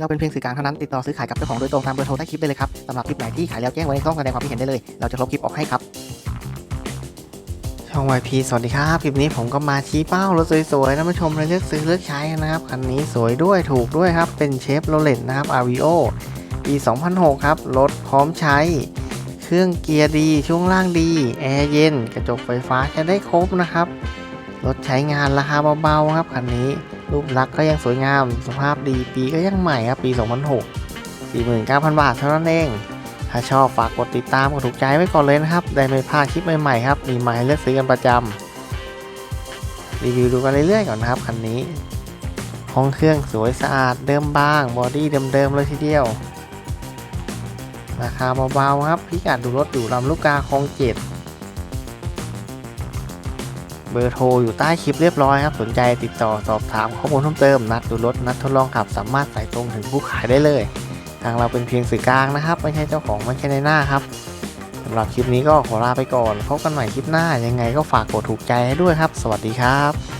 เราเป็นเพียงสื่อกลางเท่านั้นติดต่อซื้อขายกับเจ้าของโดยตรงตามเบอร์โทรใต้คลิปได้เลยครับสำหรับคลิปไหนที่ขายแล้วแจ้งไว้ในช่องแสดงความคิดเห็นได้เลย เราจะลบคลิปออกให้ครับ ช่อง YP สวัสดีครับ คลิปนี้ผมก็มาชี้เป้ารถสวยๆนะผู้ชมเลยเลือกซื้อเลือกใช้นะครับคันนี้สวยด้วยถูกด้วยครับเป็นเชฟโรเลตนะครับ RVO ปี 2006 ครับรถพร้อมใช้ เครื่องเกียร์ดีช่วงล่างดีแอร์เย็น กระจกไฟฟ้าใช้ได้ครบนะครับรถใช้งานราคาเบาๆครับคันนี้ รูปลักษณ์ก็ยังสวยงาม สภาพดีปีก็ยังใหม่ครับปี 2006 49,000 บาทเท่านั้นเอง ถ้าชอบฝากกดติดตามกดถูกใจไว้ก่อนเลยนะครับ ได้ไม่พลาดคลิปใหม่ๆครับ มีมาให้เลือกซื้อกันประจำรีวิวดูกันเรื่อยๆก่อนนะครับคันนี้ ห้องเครื่องสวยสะอาดเดิมบางบอดี้เดิมๆเลยทีเดียวราคาเบาๆครับพิกัดดูรถอยู่ลำลูกกาคลองเจ็ด เบอร์โทรอยู่ใต้คลิปเรียบร้อยครับ สนใจติดต่อสอบถามข้อมูลเพิ่มเติม นัดดูรถ นัดทดลองขับ สามารถสายตรงถึงผู้ขายได้เลย ทางเราเป็นเพียงสื่อกลางนะครับ ไม่ใช่เจ้าของไม่ใช่ในหน้าครับสำหรับคลิปนี้ก็ขอลาไปก่อนพบกันใหม่คลิปหน้ายังไงก็ฝากกดถูกใจให้ด้วยครับ สวัสดีครับ